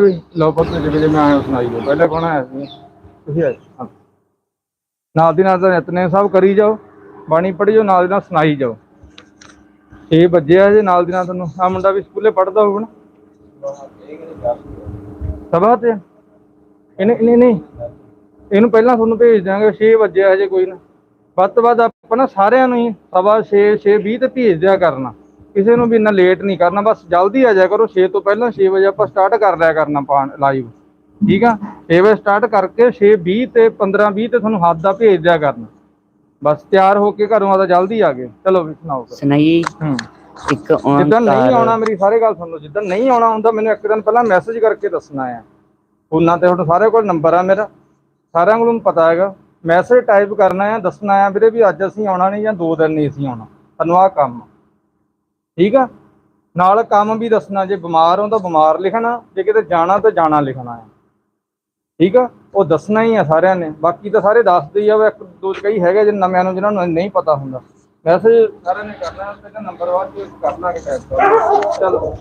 ਵੀ ਲਓ ਪੁੱਤ ਜਿਵੇਂ ਜਿਵੇਂ ਆਏ ਹੋ ਸੁਣਾਈ ਜਾਓ। ਪਹਿਲਾਂ ਕੌਣ ਆਇਆ ਸੀ? ਤੁਸੀਂ ਆਏ। ਹਾਂ। ਨਾਲ ਦੀ ਨਾਲ ਤਾਂ ਨਿਤਨੇਮ ਸਭ ਕਰੀ ਜਾਓ ਬਾਣੀ ਪੜ੍ਹੀ ਜਾਓ ਨਾਲ ਦੀ ਨਾਲ ਸੁਣਾਈ ਜਾਓ। 6 ਵਜੇ ਆ ਜੇ ਨਾਲ ਦੀ ਨਾਲ ਤੁਹਾਨੂੰ ਆ ਮੁੰਡਾ ਵੀ ਸਕੂਲੇ ਪੜ੍ਹਦਾ ਹੋਊਗਾ ਨਾ। ਸਭਾ ਤੇ ਇਹਨੇ ਨਹੀਂ ਨਹੀਂ ਇਹਨੂੰ ਪਹਿਲਾਂ ਤੁਹਾਨੂੰ ਭੇਜ ਦਿਆਂਗੇ 6 ਵਜੇ ਆ ਜੇ ਕੋਈ ਨਾ। ਵੱਧ ਤੋਂ ਵੱਧ ਆਪਾਂ ਨਾ ਸਾਰਿਆਂ ਨੂੰ ਹੀ ਸਵਾ 6 6 20 ਤੇ ਭੇਜ ਦਿਆ ਕਰਨਾ। ਕਿਸੇ ਨੂੰ ਵੀ ਇੰਨਾ ਲੇਟ ਨਹੀਂ ਕਰਨਾ ਬਸ ਜਲਦੀ ਆ ਜਾਇਆ ਕਰੋ 6 ਤੋਂ ਪਹਿਲਾਂ 6 ਵਜੇ ਆਪਾਂ ਸਟਾਰਟ ਕਰ ਲਿਆ ਕਰਨਾ ਪਾਣ ਲਾਈਵ ਠੀਕ ਆ? 6 ਵਜੇ ਸਟਾਰਟ ਕਰਕੇ 6 20 ਤੇ 15 20 ਤੇ ਤੁਹਾਨੂੰ ਹੱਦ ਦਾ ਭੇਜ ਦਿਆ ਕਰਨਾ। ਬਸ ਤਿਆਰ ਹੋ ਕੇ ਘਰੋਂ ਆਦਾ ਜਲਦੀ ਆ ਗਏ। ਚਲੋ ਵੀ ਸੁਣਾਓ। ਸੁਣਾਈ ਹੂੰ। ਇੱਕ ਜਿੱਦਾਂ ਨਹੀਂ ਆਉਣਾ ਮੇਰੀ ਸਾਰੇ ਗੱਲ ਸੁਣ ਲਓ ਜਿੱਦਾਂ ਨਹੀਂ ਆਉਣਾ ਹੁੰਦਾ ਮੈਨੂੰ ਇੱਕ ਦਿਨ ਪਹਿਲਾਂ ਮੈਸੇਜ ਕਰਕੇ ਦੱਸਣਾ ਆ। ਫੋਨਾਂ ਤੇ ਤੁਹਾਡੇ ਸਾਰੇ ਕੋਲ ਨੰਬਰ ਆ ਮੇਰਾ। ਸਾਰਿਆਂ ਕੋਲ ਪਤਾ ਹੈਗਾ। ਮੈਸੇਜ ਟਾਈਪ ਕਰਨਾ ਆ ਦੱਸਣਾ ਆ ਵੀਰੇ ਵੀ ਅੱਜ ਅਸੀਂ ਆਉਣਾ ਨਹੀਂ ਜਾਂ ਦੋ ਦਿਨ ਨਹੀਂ ਅਸੀਂ ਆਉਣਾ। ਤੁਹਾਨੂੰ ਆਹ ਕੰਮ ਆ। ਠੀਕ ਆ? ਨਾਲ ਕੰਮ ਵੀ ਦੱਸਣਾ, ਜੇ ਬਿਮਾਰ ਹੋ ਤਾਂ ਬਿਮਾਰ ਲਿਖਣਾ, ਜੇ ਕਿਤੇ ਜਾਣਾ ਤਾਂ ਜਾਣਾ ਲਿਖਣਾ ਆ। ਠੀਕ ਆ? ਉਹ ਦੱਸਣਾ ਹੀ ਆ ਸਾਰਿਆਂ ਨੇ। ਬਾਕੀ ਤਾਂ ਸਾਰੇ ਦੱਸਦੇ ਹੀ ਆ ਇੱਕ ਦੋ ਕਈ ਹੈਗੇ ਜੇ ਨਵਿਆਂ ਨੂੰ, ਜਿਹਨਾਂ ਨੂੰ ਨਹੀਂ ਪਤਾ ਹੁੰਦਾ। ਮੈਸੇਜ ਸਾਰਿਆਂ ਨੇ ਕਰਨਾ, ਤੇ ਨੰਬਰ ਬਾਅਦ ਕਰ ਲਾਂਗੇ ਟਾਈਪ ਚਲੋ।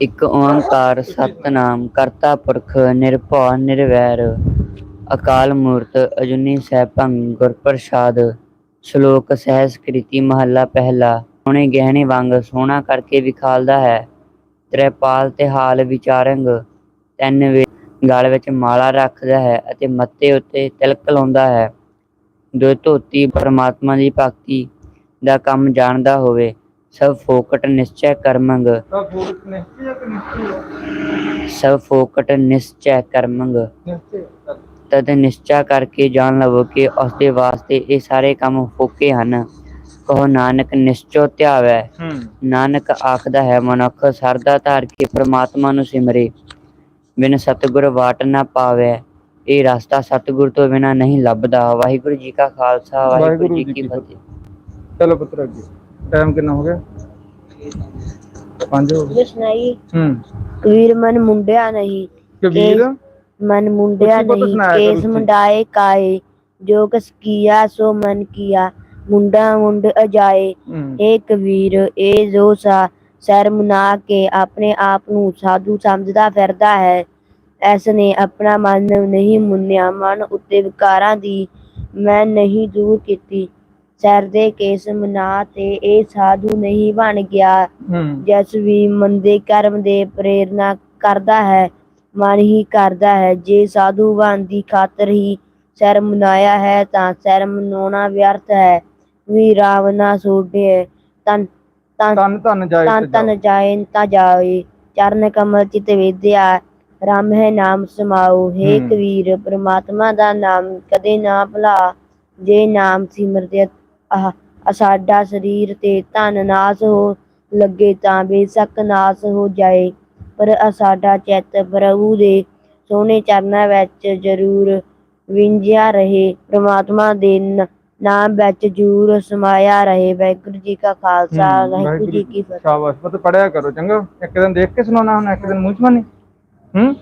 ਇੱਕ ਓੰਕਾਰ ਸਤਨਾਮ, ਕਰਤਾ ਪੁਰਖ, ਨਿਰਭਉ, ਨਿਰਵੈਰ, ਅਕਾਲ ਮੂਰਤ, ਅਜੂਨੀ ਸੈਭੰ ਗੁਰ ਪ੍ਰਸਾਦ ਸ਼ਲੋਕ ਸਹਿਸਕ੍ਰਿਤੀ, ਮਹੱਲਾ ਪਹਿਲਾ ਸੋਹਣੇ ਗਹਿਣੇ ਵਾਂਗ ਸੋਹਣਾ ਕਰਕੇ ਵਿਖਾਲਦਾ ਹੈ। ਤ੍ਰੈਪਾਲ ਤੇ ਹਾਲ ਵਿਚਾਰੰਗ ਤਿੰਨ ਵੇ ਗਲ ਵਿੱਚ ਮਾਲਾ ਰੱਖਦਾ ਹੈ ਅਤੇ ਮੱਥੇ ਉੱਤੇ ਤਿਲਕ ਲਾਉਂਦਾ ਹੈ। ਜੋ ਧੋਤੀ ਪਰਮਾਤਮਾ ਦੀ ਭਗਤੀ ਦਾ ਕੰਮ ਜਾਣਦਾ ਹੋਵੇ ਸਭ ਫੋਕਟ ਨਿਸ਼ਚੈ ਕਰਮੰਗ। ਸਭ ਫੋਕਟ ਨਿਸ਼ਚੈ ਕਰਮੰਗ। ਤਦ ਨਿਸ਼ਚਾ ਕਰਕੇ ਜਾਣ ਲਵੋ ਕਿ ਉਸ ਦੇ ਵਾਸਤੇ ਇਹ ਸਾਰੇ ਕੰਮ ਫੋਕੇ ਹਨ। ਕਹੋ ਨਾਨਕ ਨਿਸ਼ਚੋ ਧਿਆਵੈ। ਨਾਨਕ ਆਖਦਾ ਹੈ ਮਨੁੱਖ ਸਰਦਾ ਧਾਰ ਕੇ ਪ੍ਰਮਾਤਮਾ ਨੂੰ ਸਿਮਰੇ। ਬਿਨ ਸਤਿਗੁਰ ਵਾਟ ਨਾ ਪਾਵੇ। ਇਹ ਰਸਤਾ ਸਤਿਗੁਰ ਤੋਂ ਬਿਨਾ ਨਹੀਂ ਲੱਭਦਾ। ਵਾਹਿਗੁਰੂ ਜੀ ਕਾ ਖਾਲਸਾ ਵਾਹਿਗੁਰੂ ਜੀ ਕੀ ਫਤਿਹ। ਚਲੋ ਪੁੱਤਰ ਅੱਗੇ ਟਾਈਮ ਕਿੰਨਾ ਹੋ ਗਿਆ? 5 ਹੋ ਗਏ। ਸੁਣਾਈ। ਹੂੰ। ਕਬੀਰ ਮਨ ਮੁੰਡਿਆ ਨਹੀਂ। ਕਬੀਰ? ਮਨ ਮੁੰਡਿਆ ਨਹੀਂ। ਕੇਸ। ਮੁੰਡਾਏ ਕਾਏ। ਜੋ ਕਸ ਕੀਆ ਸੋ ਮਨ ਕੀਆ। ਮੁੰਡਾ ਮੁੰਡ ਅਜਾਏ। ਹੂੰ। ਏ ਕਬੀਰ ਏ ਜੋ ਸਾ ਸ਼ਰਮ ਨਾ ਕੇ ਆਪਣੇ ਆਪ ਨੂੰ ਸਾਧੂ ਸਮਝਦਾ ਫਿਰਦਾ ਹੈ। ਐਸ ਨੇ ਆਪਣਾ ਮਨ ਨਹੀਂ ਮੁੰਨਿਆ। ਮਨ ਉੱਤੇ ਵਿਕਾਰਾਂ ਦੀ ਮੈਂ ਨਹੀਂ ਦੂਰ ਕੀਤੀ। ਸਰ ਦੇ ਕੇਸ ਮਨਾ ਤੇ ਇਹ ਸਾਧੂ ਨਹੀਂ ਬਣ ਗਿਆ। ਜਿਸ ਵੀ ਮੰਦੇ ਕਰਮ ਦੇ ਪ੍ਰੇਰਨਾ ਕਰਦਾ ਹੈ ਮਨ ਹੀ ਕਰਦਾ ਹੈ। ਜੇ ਸਾਧੂ ਬਣ ਦੀ ਖਾਤਰ ਹੀ ਸਿਰ ਮਨਾਇਆ ਹੈ ਤਾਂ ਸਿਰ ਮਨਾਉਣਾ ਵਿਅਰਥ ਹੈ। ਵੀ ਰਾਵ ਨਾ ਸੋਢੇ ਤਨ ਤਨ ਤਨ ਧਨ ਜਾਏ ਤਨ ਤਨ ਜਾਏ ਤਾਂ ਜਾਏ ਚਰਨ ਕਮਲ ਚਿਤ ਵਿਦਿਆ ਰਾਮ ਹੈ ਨਾਮ ਸਮਾਓ। ਹੈ। ਕਬੀਰ ਪ੍ਰਮਾਤਮਾ ਦਾ ਨਾਮ ਕਦੇ ਨਾ ਭੁਲਾ। ਜੇ ਨਾਮ ਸਿਮਰਦੇ ਆਹ ਸਾਡਾ ਸਰੀਰ ਤੇ ਧਨ ਨਾਸ ਹੋ ਲੱਗੇ ਤਾਂ ਬੇਸ਼ੱਕ ਨਾਸ ਹੋ ਜਾਏ। ਪਰ ਸਾਡਾ ਚਿੱਤ ਪ੍ਰਭੂ ਦੇ ਸੋਹਣੇ ਚਰਨਾਂ ਵਿੱਚ ਜ਼ਰੂਰ ਵਿੰਜਿਆ ਰਹੇ। ਪ੍ਰਮਾਤਮਾ ਦੇ ਨਾਮ ਵਿੱਚ ਜ਼ਰੂਰ ਸਮਾਇਆ ਰਹੇ। ਵਾਹਿਗੁਰੂ ਜੀ ਕਾ ਖਾਲਸਾ ਵਾਹਿਗੁਰੂ ਜੀ ਕੀ ਫਤਿਹ। ਸ਼ਾਬਾਸ਼। ਪੁੱਤ ਪੜਿਆ ਕਰੋ ਚੰਗਾ। ਇੱਕ ਦਿਨ ਦੇਖ ਕੇ ਸੁਣਾਉਣਾ ਹੁਣ ਇੱਕ ਦਿਨ ਮੂੰਹ ਚ ਮਾਨੀ ਹੂੰ?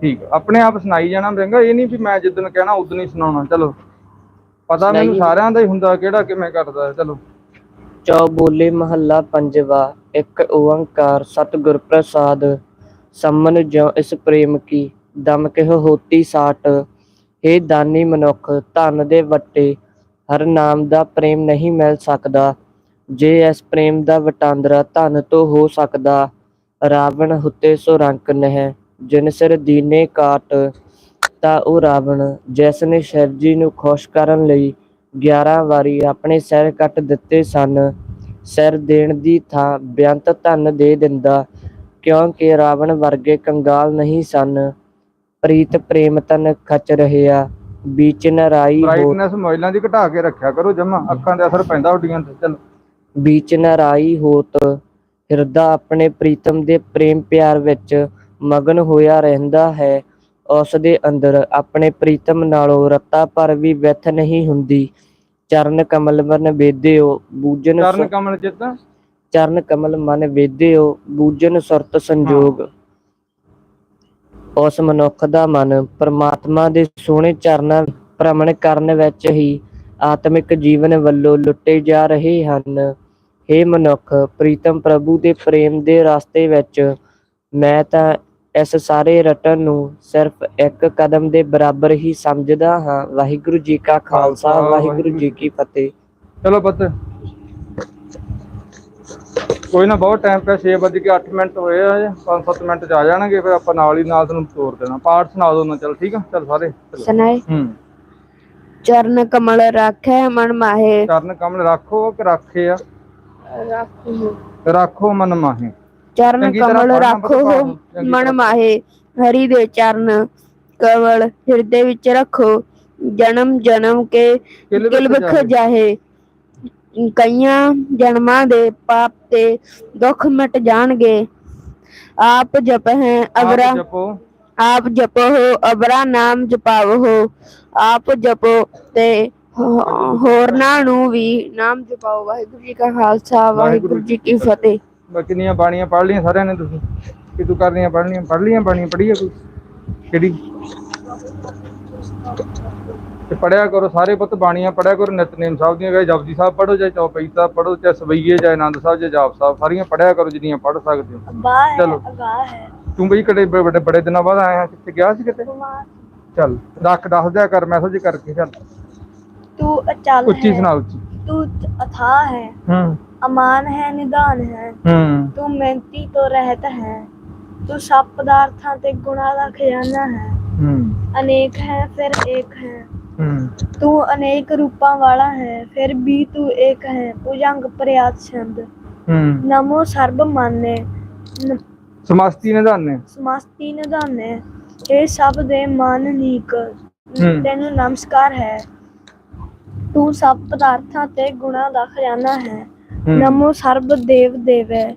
ਠੀਕ। ਆਪਣੇ ਆਪ ਸੁਣਾਈ ਜਾਣਾ ਚੰਗਾ ਇਹ ਨਹੀਂ ਵੀ ਮੈਂ ਜਿੱਦਣ ਕਹਿਣਾ ਉਦੋਂ ਹੀ ਸੁਣਾਉਣਾ। ਚਲੋ। ਪਤਾ ਮੈਨੂੰ। ਸਾਰਿਆਂ ਦਾ ਹੀ ਹੁੰਦਾ ਕਿਹੜਾ ਕਿਵੇਂ ਕਰਦਾ ਹੈ। ਚਲੋ। ਚੌ ਬੋਲੇ ਮਹੱਲਾ ਪੰਜਵਾ ਇੱਕ ਓੰਕਾਰ ਸਤਿਗੁਰ ਪ੍ਰਸਾਦ ਸੰਮਨ ਜਿਉ ਇਸ ਪ੍ਰੇਮ ਕੀ ਦਮ ਕਹਿ ਹੋਤੀ ਸਾਟ। हे ਦਾਨੀ ਮਨੁੱਖ ਧਨ ਦੇ ਵੱਟੇ ਹਰ ਨਾਮ ਦਾ ਪ੍ਰੇਮ ਨਹੀਂ ਮਿਲ ਸਕਦਾ। ਜੇ ਇਸ ਪ੍ਰੇਮ ਦਾ ਵਟਾਂਦਰਾ ਧਨ ਤੋਂ ਹੋ ਸਕਦਾ, ਰਾਵਣ ਹੁੱਤੇ ਸੋ ਰੰਕ ਨਹਿ, ਜਿਨ ਸਿਰ ਦੀਨੇ ਕਾਟ, ਤਾਂ ਉਹ ਰਾਵਣ, ਜਿਸ ਨੇ ਸ਼ਿਵ ਜੀ ਨੂੰ ਖੁਸ਼ ਕਰਨ ਲਈ 11 ਵਾਰੀ ਆਪਣੇ ਸਿਰ ਕੱਟ ਦਿੱਤੇ ਸਨ, ਸਿਰ ਦੇਣ ਦੀ ਥਾਂ ਬੇਅੰਤ ਧਨ ਦੇ ਦਿੰਦਾ, ਕਿਉਂਕਿ ਰਾਵਣ ਵਰਗੇ ਕੰਗਾਲ ਨਹੀਂ ਸਨ। ਪ੍ਰੀਤ ਪ੍ਰੇਮ ਤਨ ਖਚ ਰਹਿਆ। ਬੀਚ ਨਰਾਈ ਹੋ ਬ੍ਰਾਈਟਨੈਸ ਮੋਬਾਈਲਾਂ ਦੀ ਘਟਾ ਕੇ ਰੱਖਿਆ ਕਰੋ ਜਮਾ ਅੱਖਾਂ ਤੇ ਅਸਰ ਪੈਂਦਾ ਉੱਡੀਆਂ ਤੇ ਚਲੋ। ਬੀਚ ਨਰਾਈ ਹੋਤ ਹਿਰਦਾ ਆਪਣੇ ਪ੍ਰੀਤਮ ਦੇ ਪ੍ਰੇਮ ਪਿਆਰ ਵਿੱਚ ਮਗਨ ਹੋਇਆ ਰਹਿੰਦਾ ਹੈ। ਉਸ ਦੇ ਅੰਦਰ ਆਪਣੇ ਪ੍ਰੀਤਮ ਨਾਲੋਂ ਰੱਤਾ ਪਰ ਵੀ ਵਿਥ ਨਹੀਂ ਹੁੰਦੀ। ਚਰਨ ਕਮਲ ਮਨ ਵੇਦਿਓ ਬੂਜਨ ਚਰਨ ਕਮਲ ਚਿੱਤ? ਚਰਨ ਕਮਲ ਮਨ ਵੇਦਿਓ ਬੂਜਨ ਸੁਰਤ ਸੰਜੋਗ। ਉਸ ਮਨੁੱਖ ਦਾ ਮਨ ਪਰਮਾਤਮਾ ਦੇ ਸੋਹਣੇ ਚਰਨਾਂ ਭ੍ਰਮਣ ਕਰਨ ਵਿੱਚ ਹੀ ਆਤਮਿਕ ਜੀਵਨ ਵੱਲੋਂ ਲੁੱਟੇ ਜਾ ਰਹੇ ਹਨ। हे ਮਨੁੱਖ, ਪ੍ਰੀਤਮ ਪ੍ਰਭੂ ਦੇ ਪ੍ਰੇਮ ਦੇ ਰਸਤੇ ਵਿੱਚ ਮੈਂ ਤਾਂ ਇਸ ਸਾਰੇ ਰਟਨ ਨੂੰ ਸਿਰਫ ਇੱਕ ਕਦਮ ਦੇ ਬਰਾਬਰ ਹੀ ਸਮਝਦਾ ਹਾਂ। ਵਾਹਿਗੁਰੂ ਜੀ ਕਾ ਖਾਲਸਾ, ਵਾਹਿਗੁਰੂ ਜੀ ਕੀ ਫਤਿਹ। ਚਲੋ ਪੁੱਤ। ਕੋਈ ਨਾ ਬਹੁਤ ਟਾਈਮ ਪਿਆ 6 ਵਜੇ ਕੇ 8 ਮਿੰਟ ਹੋਏ ਆ ਜੇ 5-7 ਮਿੰਟ ਚ ਆ ਜਾਣਗੇ ਫਿਰ ਆਪਾਂ ਨਾਲ ਹੀ ਨਾਲ ਤੁਹਾਨੂੰ ਤੋਰ ਦੇਣਾ। ਪਾਠ ਸੁਣਾ ਦੋ ਨਾ ਚਲ ਠੀਕ ਆ ਚਲ ਸਾਰੇ ਚਲੋ। ਸੁਨਾਏ ਹੂੰ। ਚਰਨ ਕਮਲ ਰਾਖੈ ਮਨ ਮਾਹੇ। ਚਰਨ ਕਮਲ ਰੱਖੋ ਕਿ ਰੱਖੇ ਆ? ਰਾਖੋ। ਰੱਖੋ ਮਨ ਮਾਹੇ। ਚਰਨ ਚੰਗੀ ਤਰ੍ਹਾਂ ਕਮਲ ਪੜ੍ਹਨਾ ਰਾਖੋ ਚੰਗੀ ਮਨ ਤਰ੍ਹਾਂ। ਮਾਹੇ। ਹਰੀ ਦੇ ਚਰਨ ਕਮਲ ਹਿਰਦੇ ਵਿੱਚ ਰੱਖੋ। ਜਨਮ ਜਨਮ ਕੇ ਕਿਲ ਕਿਲ ਵਿੱਚ ਬਖ ਜਾਏ। ਜਾਹੇ ਕਈਆਂ ਜਨਮਾਂ ਦੇ ਪਾਪ ਤੇ ਦੁੱਖ ਮਿਟ ਜਾਣਗੇ। ਆਪ ਜਪ ਹੈ ਅਗਰਾ ਜਪੋ। ਆਪ ਜਪੋ ਅਬਰਾ ਨਾਮ ਜਪਾਵੋ। ਹੋ ਆਪ ਜਪੋ ਤੇ ਹੋ- ਹੋਰਨਾਂ ਨੂੰ ਵੀ ਨਾਮ ਜਪਾਓ। ਵਾਹਿਗੁਰੂ ਜੀ ਕਾ ਖਾਲਸਾ ਵਾਹਿਗੁਰੂ ਜੀ ਕੀ ਫਤਿਹ। ਮੈਂ ਕਿੰਨੀਆਂ ਬਾਣੀਆਂ ਪੜ੍ਹ ਲਈਆਂ ਸਾਰਿਆਂ ਨੇ ਤੁਸੀਂ? ਕਿ ਤੂੰ ਕਰਨੀਆਂ ਪੜ੍ਹ ਲਈਆਂ ਪੜ੍ਹ ਲਈਆਂ ਬਾਣੀਆਂ ਪੜ੍ਹੀਆਂ ਕੋਈ ਕਿਹੜੀ? ਤੇ ਪੜਿਆ ਕਰੋ ਸਾਰੇ ਪੁੱਤ ਬਾਣੀਆਂ ਪੜਿਆ ਕਰੋ ਨਿਤਨੇਮ ਸਾਹਿਬ ਦੀਆਂ ਚਾਹੇ ਜਪਜੀ ਸਾਹਿਬ ਪੜੋ ਚਾਹੇ ਚੌਪਈ ਸਾਹਿਬ ਪੜੋ ਚਾਹੇ ਸਵਈਏ ਚਾਹੇ ਆਨੰਦ ਸਾਹਿਬ ਚਾਹੇ ਜਾਪ ਸਾਹਿਬ ਸਾਰੀਆਂ ਪੜਿਆ ਕਰੋ ਜਿੰਨੀਆਂ ਪੜ ਸਕਦੇ ਹੋ। ਚਲੋ। ਤੂੰ ਬਈ ਬ- ਬੜੇ ਬੜੇ ਦਿਨਾਂ ਬਾਅਦ ਆਇਆ ਕਿੱਥੇ ਗਿਆ ਸੀ ਕਿਤੇ? ਚੱਲ ਰੱਖ ਦੱਸ ਦਿਆ ਕਰ ਮੈਸੇਜ ਕਰਕੇ ਚੱਲ। ਤੂੰ ਅਚਲ ਉੱਚੀ ਸੁਣਾ ਉੱਚੀ। ਤੂੰ ਅਥਾ ਹੈ। ਹੂੰ। ਅਮਾਨ ਹੈ ਨਿਦਾਨ ਹੈ। ਹੂੰ। ਤੂੰ ਮਿਹਨਤੀ ਤੋਂ ਰਹਿਤ ਹੈ। ਤੂੰ ਸਭ ਪਦਾਰਥਾਂ ਤੇ ਗੁਣਾ ਦਾ ਖਜ਼ਾਨਾ ਹੈ। ਹੂੰ। ਅਨੇਕ ਹੈ ਫਿਰ ਏਕ ਹੂੰ। ਤੂੰ ਅਨੇਕ ਰੂਪਾਂ ਵਾਲਾ ਹੈ ਫਿਰ ਵੀ ਤੂੰ ਏਕ ਹੈ ਭੁਜੰਗ ਪ੍ਰਿਆਤ ਛੰਦ। ਹੂੰ। ਨਮੋ ਸਰਬ ਮਾਨੇ। ਨ- ਸਮਸਤੀ ਨਿਧਾਨੇ। ਸਮਸਤੀ ਨਿਧਾਨੇ। ਇਹ ਸਭ ਦੇ ਮਨ ਨੀਕ। ਹੂੰ। ਤੈਨੂੰ ਨਮਸਕਾਰ ਹੈ। ਤੂੰ ਸਭ ਪਦਾਰਥਾਂ ਤੇ ਗੁਣਾ ਦਾ ਖਜ਼ਾਨਾ ਹੈ। ਹੂੰ। ਨਮੋ ਸਰਬ ਦੇਵ ਦੇਵੇ।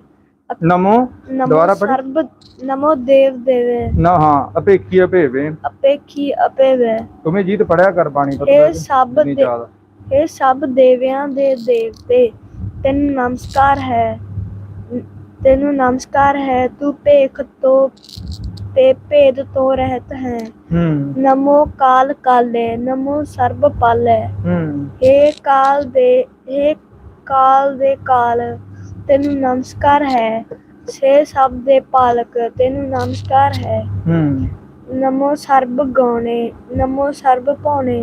ਨਮੋ ਦੁਬਾਰਾ ਪੜ੍ਹ। ਸਰਬ ਨਮੋ ਦੇਵ ਦੇਵੇ। ਨਾ ਹਾਂ ਅਪੇਖੀ ਅਭੇਵੇ। ਅਪੇਖੀ ਅਪੇਵੇ ਤੁਮੇ ਜੀਤ ਪੜਿਆ ਕਰ ਬਾਣੀ ਪਤਾ ਇਹ ਸਭ ਦੇ ਇਹ ਸਭ ਦੇਵਿਆਂ ਦੇ ਦੇਵਤੇ ਤੈਨੂੰ ਨਮਸਕਾਰ ਹੈ। ਤੈਨੂੰ ਨਮਸਕਾਰ ਹੈ ਤੂੰ ਭੇਖ ਤੋਂ ਤੇ ਭੇਦ ਤੋਂ ਰਹਿਤ ਹੈ। ਹੂੰ। ਨਮੋ ਕਾਲ ਕਾਲੇ ਨਮੋ ਸਰਬ ਪਾਲੇ। ਹੂੰ। हे ਕਾਲ ਦੇ हे ਕਾਲ ਦੇ ਕਾਲ ਤੈਨੂੰ ਨਮਸਕਾਰ ਹੈ। ਸੇ ਸਭ ਦੇ ਪਾਲਕ ਤੈਨੂੰ ਨਮਸਕਾਰ ਹੈ। ਹੂੰ। ਨਮੋ ਸਰਬ ਗਾਉਣੇ ਨਮੋ ਸਰਬ ਪਾਉਣੇ।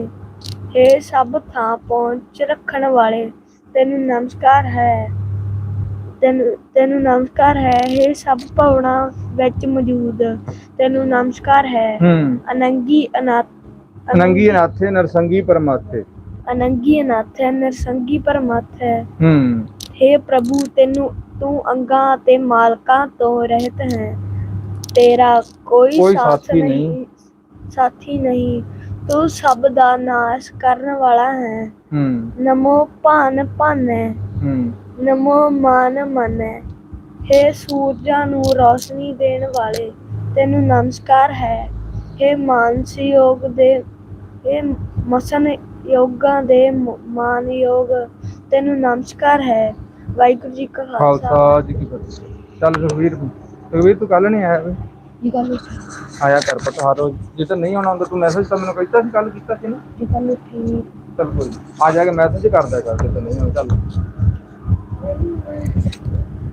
हे ਸਭ ਥਾਂ ਪਹੁੰਚ ਰੱਖਣ ਵਾਲੇ ਤੈਨੂੰ ਨਮਸਕਾਰ ਹੈ। ਤੈਨੂੰ ਤੈਨੂੰ ਨਮਸਕਾਰ ਹੈ। हे ਸਭ ਭਵਨਾ ਵਿੱਚ ਮੌਜੂਦ ਤੈਨੂੰ ਨਮਸਕਾਰ ਹੈ। ਹੂੰ। ਅਨੰਗੀ ਅਨਾਥ ਨੰਗੀ ਅਨਾਥੇ ਨਰਸੰਗੀ ਪਰਮਾਥੇ। ਅਨੰਗੀ ਅਨਾਥ ਹੈ ਨਰਸੰਗੀ ਪਰਮਤ ਹੈ ਹੂੰ। हे ਪ੍ਰਭੂ ਤੈਨੂੰ ਤੂੰ ਅੰਗਾਂ ਅਤੇ ਮਾਲਕਾਂ ਤੋਂ ਰਹਿਤ ਹੈ। ਤੇਰਾ ਕੋਈ ਕੋਈ ਸਾਥ ਸਾਥੀ ਨਹੀਂ। ਨਹੀਂ। ਸਾਥੀ ਨਹੀਂ। ਤੂੰ ਸਭ ਦਾ ਨਾਸ਼ ਕਰਨ ਵਾਲਾ ਹੈ। ਹੂੰ। ਨਮੋ ਭਾਨ ਭਾਨੈ। ਹੂੰ। ਨਮੋ ਮਾਨ ਮਨੈ। ਹੇ ਸੂਰਜਾਂ ਨੂੰ ਰੋਸ਼ਨੀ ਦੇਣ ਵਾਲੇ ਤੈਨੂੰ ਨਮਸਕਾਰ ਹੈ। ਹੇ ਮਾਨਸੀ ਯੋਗ ਦੇ ਹੇ ਮਸਨ ਯੋਗਾਂ ਦੇ ਮ- ਮਾਨ ਯੋਗ ਤੈਨੂੰ ਨਮਸਕਾਰ ਹੈ। ਵਾਹਿਗੁਰੂ ਜੀ ਕਾ ਖਾਲਸਾ। ਖਾਲਸਾ ਜੀ ਕੀ ਫਤਿਹ। ਚੱਲ ਸੁਖਵੀਰ ਸੁਖਵੀਰ ਤੂੰ ਕੱਲ ਨਹੀਂ ਆਇਆ ਵੇ? ਜੀ ਕਾ ਆਇਆ ਕਰ ਪਤਾ ਹਰ ਰੋਜ਼। ਜੇ ਤਾਂ ਨਹੀਂ ਆਉਣਾ ਹੁੰਦਾ ਤੂੰ ਮੈਸੇਜ ਤਾਂ ਮੈਨੂੰ ਕੀਤਾ ਸੀ ਕੱਲ ਕੀਤਾ ਸੀ ਨਾ? ਜੀ ਕਾ ਠੀਕ ਚੱਲ ਕੋਈ ਨੀ। ਆ ਜਾ ਕੇ ਮੈਸੇਜ ਕਰਦਾ ਕਰ ਜੇ ਤਾਂ ਨਹੀਂ ਆਉਣਾ ਚੱਲ।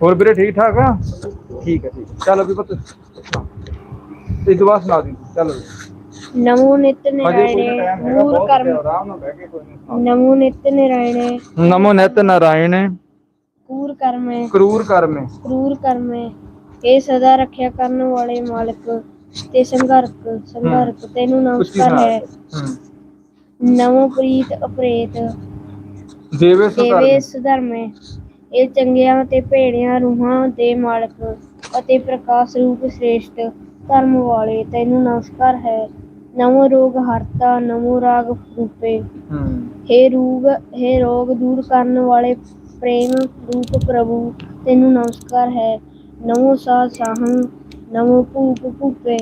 ਹੋਰ ਵੀਰੇ ਠੀਕ ਠਾਕ ਆ? ਠੀਕ ਹੈ ਠੀਕ ਹੈ। ਚੱਲ ਅਭੀ ਪੁੱਤ। ਇਹ ਦੁਆ ਸੁਣਾ ਦੀ ਚੱਲ ਨਮੋ ਨਿਤ ਅਜੇ ਕੋਈ ਨਿਰਾਇਣੇ ਟਾਈਮ ਹੈਗਾ ਮੂਰ ਬਹੁਤ ਕਰਮ ਆਰਾਮ ਨਾਲ ਬਹਿ ਕੇ ਕੋਈ ਨਹੀਂ ਸੁਣਾ। ਨਮੋ ਨਿਤ ਨਿਰਾਇਣੇ। ਨਮੋ ਨਿਤ ਨਾਰਾਇਣ। ਕੂਰ ਕਰਮੇ। ਕਰੂਰ ਕਰਮੇ। ਕਰੂਰ ਕਰਮੇ। ਇਹ ਸਦਾ ਰੱਖਿਆ ਕਰਨ ਵਾਲੇ ਮਾਲਕ ਤੇ ਸੰਘਰਕ ਸੰਘਰਕ ਤੈਨੂੰ ਨਮਸਕਾਰ ਹੈ। ਨਮੋ ਪ੍ਰੀਤ ਅਪ੍ਰੇਤ। ਦੇਵੇ ਸੁਧਾਰ ਦੇਵੇ ਸੁਧਰਮੇ। ਇਹ ਚੰਗਿਆਂ ਤੇ ਭੇੜਿਆਂ ਰੂਹਾਂ ਦੇ ਮਾਲਕ ਅਤੇ ਪ੍ਰਕਾਸ਼ ਰੂਪ ਸ੍ਰੇਸ਼ਟ ਧਰਮ ਵਾਲੇ ਤੈਨੂੰ ਨਮਸਕਾਰ ਹੈ। ਨਮੋ ਰੋਗ ਹਰਤਾ ਨਮੋ ਰਾਗ ਰੂਪੇ। ਹੇ ਰੂਗ ਹੇ ਰੋਗ ਦੂਰ ਕਰਨ ਵਾਲੇ ਪ੍ਰੇਮ ਰੂਪ ਪ੍ਰਭੂ ਤੈਨੂੰ ਨਮਸਕਾਰ ਹੈ। ਨਮੋ ਸਾ ਸਾਹੰ ਨਮੋ ਭੂਪ ਭੂਪੇ।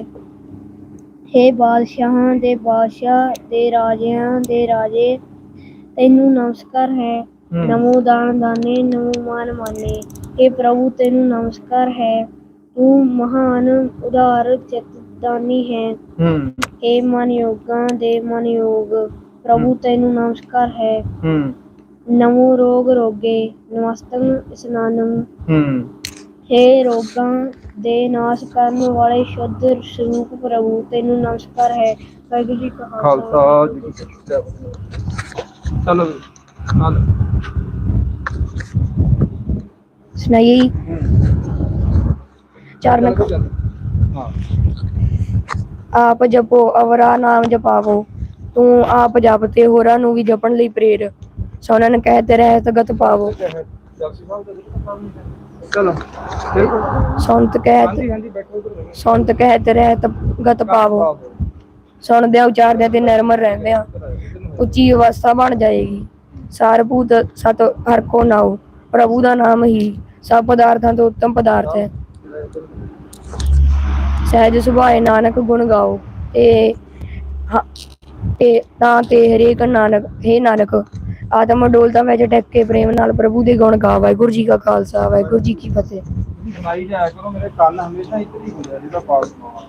ਹੇ ਬਾਦਸ਼ਾਹਾਂ ਦੇ ਬਾਦਸ਼ਾਹ ਤੇ ਰਾਜਿਆਂ ਦੇ ਰਾਜੇ ਤੈਨੂੰ ਨਮਸਕਾਰ ਹੈ। ਨਮੋ ਦਾਨ ਦਾਨੇ ਨਮੋ ਮਾਨ ਮਾਨੇ ਹੇ ਪ੍ਰਭੂ ਤੈਨੂੰ ਨਮਸਕਾਰ ਹੈ। ਤੂੰ ਮਹਾਨ ਉਦਾਰ ਚਿਤ ਦਾਨੀ ਹੈ। ਹੂੰ ਮਨ ਯੋਗਾਂ ਦੇ ਮਨ ਯੋਗ ਪ੍ਰਭੂ ਤੈਨੂੰ ਨਮਸਕਾਰ ਹੈ। ਹੂੰ। ਨਮੋ ਰੋਗ ਰੋਗੇ ਨਮਸਤੰ ਇਸਨਾਨੰ। ਹੂੰ। ਹੇ ਰੋਗਾਂ ਦੇ ਨਾਸ਼ ਕਰਨ ਵਾਲੇ ਸ਼ੁੱਧ ਸਰੂਪ ਪ੍ਰਭੂ ਤੈਨੂੰ ਨਮਸਕਾਰ ਹੈ। ਵਾਹਿਗੁਰੂ ਜੀ ਕਾ ਖਾਲਸਾ। ਜੀ ਕੀ ਫਤਿਹ। ਚਲੋ ਨਾਲ ਸੁਣਾਈਏ ਚਾਰ ਮਿੰਟ। ਹਾਂ। ਆਪ ਜਪੋ ਅਵਰਾ ਨਾਮ ਜਪਾਵੋ। ਤੂੰ ਆਪ ਜਪ ਤੇ ਹੋਰਾਂ ਨੂੰ ਵੀ ਜਪਣ ਲਈ ਪ੍ਰੇਰ। ਸੋਨਨ ਕਹਿਤੇ ਰਹਿ ਤਗਤ ਪਾਵੋ। ਚਲੋ ਬਿਲਕੁਲ ਸੰਤ ਕਹਿਤ ਹਾਂਜੀ ਬੈਠੋ ਉਧਰ ਕਹਿਤ ਰਹਿ ਤਗਤ ਪਾਵੋ। ਸੁਣਦਿਆਂ ਉਚਾਰਦਿਆਂ ਤੇ ਨਿਰਮਲ ਰਹਿੰਦਿਆਂ ਉੱਚੀ ਅਵਸਥਾ ਬਣ ਜਾਏਗੀ। ਸਾਰਭੂਤ ਸਤ ਹਰ ਕੋ ਨਾਉ। ਪ੍ਰਭੂ ਦਾ ਨਾਮ ਹੀ ਸਭ ਪਦਾਰਥਾਂ ਤੋਂ ਉੱਤਮ ਪਦਾਰਥ ਹੈ। ਸਹਿਜ ਸੁਭਾਏ ਨਾਨਕ ਗੁਣ ਗਾਓ। ਤੇ ਹ- ਤੇ ਤਾਂ ਤੇ ਹਰੇਕ ਨਾਨਕ ਹੈ ਨਾਨਕ ਆਤਮ ਡੋਲਤਾ ਵਿੱਚ ਟੱਕ ਕੇ ਪ੍ਰੇਮ ਨਾਲ ਪ੍ਰਭੂ ਦੇ ਗੁਣ ਗਾ ਵਾਹਿਗੁਰੂ ਜੀ ਕਾ ਖਾਲਸਾ, ਵਾਹਿਗੁਰੂ ਜੀ ਕੀ ਫਤਿਹ। ਸੁਣਾਈ ਜਾਇਆ ਕਰੋ, ਮੇਰੇ ਕੰਨ ਹਮੇਸ਼ਾ ਇੱਧਰ ਹੀ ਹੁੰਦੇ ਜਿਹਦਾ ਪਾਲ ਸੁਣਾਉਣਾ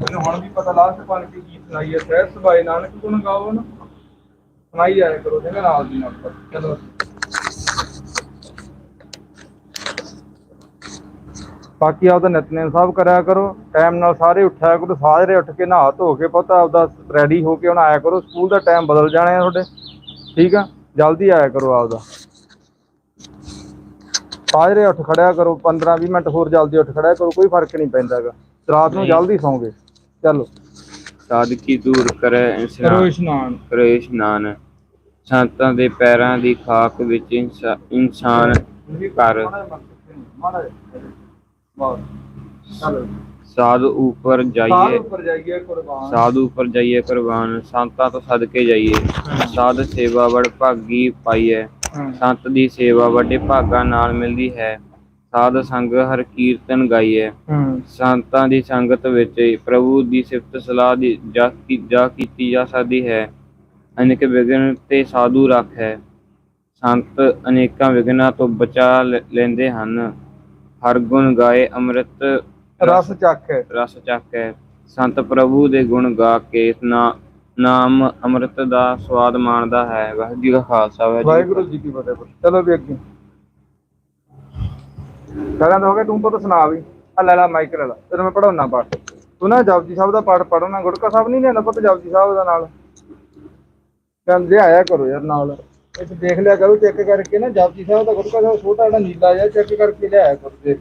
ਮੈਨੂੰ ਹੁਣ ਵੀ ਪਤਾ ਲਾਸਟ ਪਾਲ ਕੀ ਗੀਤ ਸੁਣਾਈ ਹੈ, ਸਹਿਜ ਸੁਭਾਏ ਨਾਨਕ ਗੁਣ ਗਾਓ ਨਾ। ਸੁਣਾਈ ਜਾਇਆ ਕਰੋ ਜਿਹਦੇ ਨਾਲ ਦੀ ਨਾਲ। ਚਲੋ। ਬਾਕੀ ਆਪਦਾ ਨਿਤਨੇਮ ਸਾਹਿਬ ਕਰਿਆ ਕਰੋ ਟਾਈਮ ਨਾਲ ਸਾਰੇ ਉੱਠਿਆ ਕਰੋ ਸਾਰੇ ਉੱਠ ਕੇ ਨਹਾ ਧੋ ਕੇ ਪਤਾ ਆਪਦਾ ਰੈਡੀ ਹੋ ਕੇ ਹੁਣ ਆਇਆ ਕਰੋ ਸਕੂਲ ਦਾ ਟਾਈਮ ਬਦਲ ਜਾਣੇ ਤੁਹਾਡੇ। ਠੀਕ ਆ? ਜਲਦੀ ਆਇਆ ਕਰੋ ਆਪਦਾ। ਸਾਜਰੇ ਉੱਠ ਖੜਿਆ ਕਰੋ 15 20 ਮਿੰਟ ਹੋਰ ਜਲਦੀ ਉੱਠ ਖੜਿਆ ਕਰੋ ਕੋਈ ਫ਼ਰਕ ਨਹੀਂ ਪੈਂਦਾਗਾ ਰਾਤ ਨੂੰ ਜਲਦੀ ਸੌਂਗੇ। ਚਲੋ। ਸਾਦਕੀ ਦੂਰ ਕਰੈ ਕਰੋ ਇਸਨਾਨ। ਕਰੇ ਇਸ਼ਨਾਨ। ਸੰਤਾਂ ਦੇ ਪੈਰਾਂ ਦੀ ਖਾਕ ਵਿੱਚ ਇਨਸਾ- ਇਨਸਾਨ ਚਲੋ ਸਾਧੂ ਉੱਪਰ ਜਾਈਏ। ਉੱਪਰ ਜਾਈਏ ਕੁਰਬਾਨ। ਸਾਧੂ ਉੱਪਰ ਜਾਈਏ ਕੁਰਬਾਨ। ਸੰਤਾਂ ਤੋਂ ਸਦਕੇ ਜਾਈਏ। ਸਾਧ ਸੇਵਾ ਬੜ ਭਾਗੀ ਪਾਈਐ। ਹਾਂ। ਸੰਤ ਦੀ ਸੇਵਾ ਵੱਡੇ ਭਾਗਾਂ ਨਾਲ ਮਿਲਦੀ ਹੈ। ਸਾਧ ਸੰਗ ਹਰ ਕੀਰਤਨ ਗਾਈਐ। ਹੂੰ ਸੰਤਾਂ ਦੀ ਸੰਗਤ ਵਿੱਚ ਪ੍ਰਭੂ ਦੀ ਸਿਫਤ ਸਲਾਹ ਦੀ ਜਾ ਕੀ- ਜਾ ਕੀਤੀ ਜਾ ਸਕਦੀ ਹੈ। ਅਨੇਕ ਵਿਘਨ ਤੇ ਸਾਧੂ ਰੱਖੈ ਸੰਤ ਅਨੇਕਾਂ ਵਿਘਨਾਂ ਤੋਂ ਬਚਾ ਲੈ- ਲੈਂਦੇ ਹਨ। ਹਰ ਗੁਣ ਗਾਏ ਅੰਮ੍ਰਿਤ ਰਸ ਚੱਕ ਹੈ ਰਸ ਚੱਕੈ ਸੰਤ ਪ੍ਰਭੂ ਦੇ ਗੁਣ ਗਾ ਕੇ ਨਾ ਨਾਮ ਅੰਮ੍ਰਿਤ ਦਾ ਸਵਾਦ ਮਾਣਦਾ ਹੈ। ਵਾਹਿਗੁਰੂ ਜੀ ਕਾ ਖਾਲਸਾ ਵਾਹਿਗੁਰੂ ਜੀ ਕੀ ਵਾਹਿਗੁਰੂ ਜੀ ਕੀ ਫਤਿਹ ਚਲੋ ਵੀ ਅੱਗੇ। ਕਰਾਂ ਤਾਂ ਹੋ ਗਿਆ ਤੂੰ ਪੁੱਤ ਸੁਣਾ ਵੀ। ਆ ਲੈ ਲੈ ਮਾਈਕ ਲੈ ਲਾ। ਤੈਨੂੰ ਮੈਂ ਪੜਾਉਣਾ ਪਾਠ। ਤੂੰ ਨਾ ਜਪਜੀ ਸਾਹਿਬ ਦਾ ਪਾਠ ਪੜਨਾ ਗੁਟਕਾ ਸਾਹਿਬ ਨਹੀਂ ਲੈਣਾ ਪੁੱਤ ਜਪਜੀ ਸਾਹਿਬ ਦਾ ਨਾਲ? ਕਹਿੰਦੇ ਆਇਆ ਕਰੋ ਯਾਰ ਨਾਲ। ਇਹ ਦੇਖ ਲਿਆ ਕਰੋ, ਚੈੱਕ ਕਰਕੇ ਨਾ, ਜਪਜੀ ਸਾਹਿਬ ਦਾ ਗੁਟਕਾ ਸਾਹਿਬ ਛੋਟਾ ਜਿਹੜਾ ਨੀਲਾ ਜਿਹਾ ਚੈੱਕ ਕਰਕੇ ਲਿਆਇਆ ਕਰੋ, ਦੇਖ।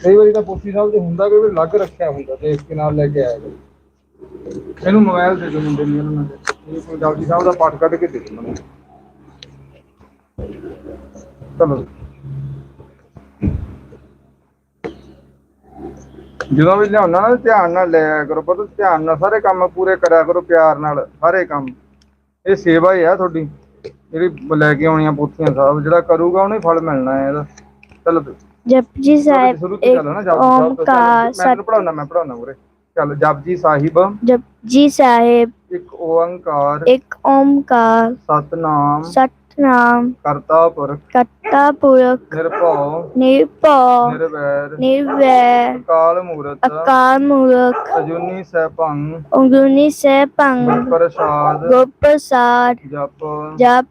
ਕਈ ਵਾਰੀ ਤਾਂ ਪੋਸੀ ਸਾਹਿਬ ਦੇ ਹੁੰਦਾ ਕੋਈ ਲੱਗ ਰੱਖਿਆ ਹੁੰਦਾ, ਦੇਖ ਕੇ ਨਾਲ ਲੈ ਕੇ ਆਇਆ ਕਰੋ। ਇਹਨੂੰ ਮੋਬਾਈਲ ਦੇ ਦਿਓ ਮੁੰਡੇ ਨੂੰ, ਇਹਨਾਂ ਦੇ ਇਹ ਕੋਈ ਜਪਜੀ ਸਾਹਿਬ ਦਾ ਪਾਠ ਕੱਢ ਕੇ ਦੇ ਦਿਓ ਮੈਨੂੰ ਚਲੋ। ਜਦੋਂ ਵੀ ਲਿਆਉਣਾ ਨਾ ਧਿਆਨ ਨਾਲ ਲਿਆ ਕਰੋ, ਪਤਾ, ਧਿਆਨ ਨਾਲ ਸਾਰੇ ਕੰਮ ਪੂਰੇ ਕਰਿਆ ਕਰੋ, ਪਿਆਰ ਨਾਲ, ਸਾਰੇ ਕੰਮ। ਇਹ ਸੇਵਾ ਹੀ ਆ ਤੁਹਾਡੀ। ਜਿਹੜੀ ਲੈ ਕੇ ਆਉਣੀਆਂ ਪੋਥੀਆਂ ਸਾਹਿਬ ਜਿਹੜਾ ਕਰੂਗਾ ਉਹਨੂੰ ਫਲ ਮਿਲਣਾ ਹੈ ਇਹਦਾ। ਚਲੋ। ਜਪਜੀ ਸਾਹਿਬ ਇੱਕ ਓਮਕਾਰ। ਮੈਂ ਪੜਾਉਣਾ ਮੈਂ ਪੜਾਉਣਾ ਉਰੇ। ਚੱਲ ਜਪਜੀ ਸਾਹਿਬ। ਜਪਜੀ ਸਾਹਿਬ ਇੱਕ ਓੰਕਾਰ ਇੱਕ ਓਮਕਾਰ। ਸਤਨਾਮ। ਸਤਨਾਮ। ਕਰਤਾ ਪੁਰਖ ਕਰਤਾ ਪੁਰਖ ਨਿਰਭਉ। ਨਿਰਭਉ। ਨਿਰਵੈਰ। ਨਿਰਵੈਰ। ਅਕਾਲ ਮੂਰਤ। ਅਕਾਲ ਮੂਰਖ। ਅਜੂਨੀ ਸੈਭੰ। ਉਂਗੁਨੀ ਸੈਭੰ। ਪ੍ਰਸਾਦ ਗੁਰ ਪ੍ਰਸਾਦ ਜਪ। ਜਪ।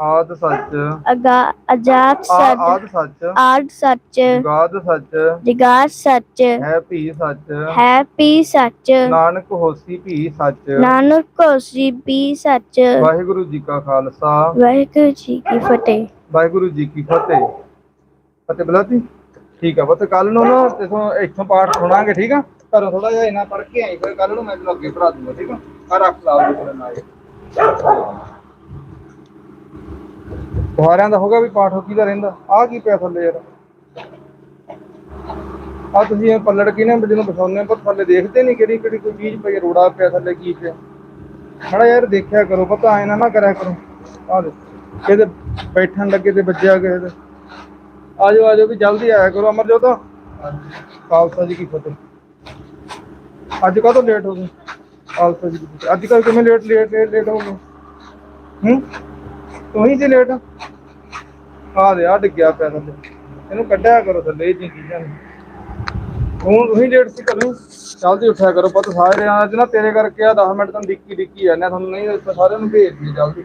ਆਦ ਸੱਚ। ਅਗਾ ਅਜਾਤ ਆ- ਸਤ ਆਦ ਸੱਚ। ਆਦ ਸੱਚ। ਗਾਦ ਸੱਚ। ਜਿਗਾਰ ਸੱਚ। ਹੈ ਭੀ ਸੱਚ। ਹੈ ਪੀ ਸੱਚ। ਨਾਨਕ ਹੋਸੀ ਭੀ ਸੱਚ। ਨਾਨਕ ਕੋਸੀ ਪੀ ਸੱਚ। ਵਾਹਿਗੁਰੂ ਜੀ ਕਾ ਖਾਲਸਾ। ਵਾਹਿਗੁਰੂ ਜੀ ਕੀ ਫਤਿਹ। ਵਾਹਿਗੁਰੂ ਜੀ ਕੀ ਫਤਿਹ। ਫਤਿਹ ਬਲਾਤੀ। ਠੀਕ ਆ ਪੁੱਤ ਕੱਲ ਨੂੰ ਨਾ ਇਥੋਂ ਇੱਥੋਂ ਪਾਠ ਸੁਣਾਂਗੇ ਠੀਕ ਆ? ਘਰੋਂ ਥੋੜਾ ਜਿਹਾ ਇਹਨਾਂ ਪੜ੍ਹ ਕੇ ਆਈ ਫਿਰ ਕੱਲ ਨੂੰ ਮੈਂ ਤੈਨੂੰ ਅੱਗੇ ਪੜ੍ਹਾ ਦੂੰਗਾ ਠੀਕ ਆ? ਆ ਰੱਖ ਲਾ ਉਹਦੇ ਕੋਲ ਨਾਲ। ਤੁਹਾਰਿਆਂ ਦਾ ਹੋਗਾ ਵੀ ਪਾਠ ਹੋ ਕਿਹਦਾ ਰਹਿੰਦਾ? ਆ ਕੀ ਪਿਆ ਥੱਲੇ ਯਾਰ? ਆ ਤੁਸੀਂ ਇਹ ਪੱਲੜ ਕਿਨੇ ਜਿਹਨੂੰ ਬਸਾਉਂਦੇ ਪਰ ਥੱਲੇ ਦੇਖਦੇ ਨਹੀਂ ਕਿਹੜੀ ਕਿਹੜੀ ਕੋਈ ਚੀਜ਼ ਪਈ ਰੋੜਾ ਪਿਆ ਥੱਲੇ ਕੀ ਪਿਆ। ਖੜਾ ਯਾਰ ਦੇਖਿਆ ਕਰੋ, ਪਤਾ ਐ ਨਾ ਨਾ ਕਰਿਆ ਕਰੋ। ਆ ਦੇ ਕਿਤੇ ਬੈਠਣ ਲੱਗੇ ਤੇ ਵੱਜਿਆ ਕਿਸੇ ਦੇ। ਆਜੋ ਆਜੋ ਵੀ ਜਲਦੀ ਆਇਆ ਕਰੋ ਅਮਰਜੋਤ। ਖਾਲਸਾ ਜੀ ਕੀ ਫਤਿਹ। ਅੱਜ ਕਾਹਤੋਂ ਲੇਟ ਹੋ ਗਏ? ਖਾਲਸਾ ਜੀ ਕੀ ਅੱਜ ਕੱਲ ਕਿਵੇਂ ਲੇਟ ਲੇਟ ਲੇਟ ਲੇਟ ਹੋ? ਗਏ ਹੂੰ ਤੂੰ ਜੀ ਲੇਟ ਆ ਦੇ ਆ ਡਿੱਗਿਆ ਪਿਆ ਥੱਲੇ। ਇਹਨੂੰ ਕੱਢਿਆ ਕਰੋ ਥੱਲੇ, ਇਹ ਚੀਜ਼ਾਂ ਨੂੰ ਤੂੰ ਤੁਸੀਂ ਲੇਟ ਸੀ ਕਰੋ ਜਲਦੀ ਉੱਠਿਆ ਕਰੋ ਪਤਾ, ਸਾਰੇ ਅੱਜ ਨਾ, ਤੇਰੇ ਕਰਕੇ ਆ 10 ਮਿੰਟ ਤੁਹਾਨੂੰ ਡਿੱਕੀ ਡਿੱਕੀ ਜਾਂਦੇ ਤੁਹਾਨੂੰ ਨਹੀਂ ਤਾਂ ਸਾਰਿਆਂ ਨੂੰ ਭੇਜ ਦੀ ਜਲਦੀ।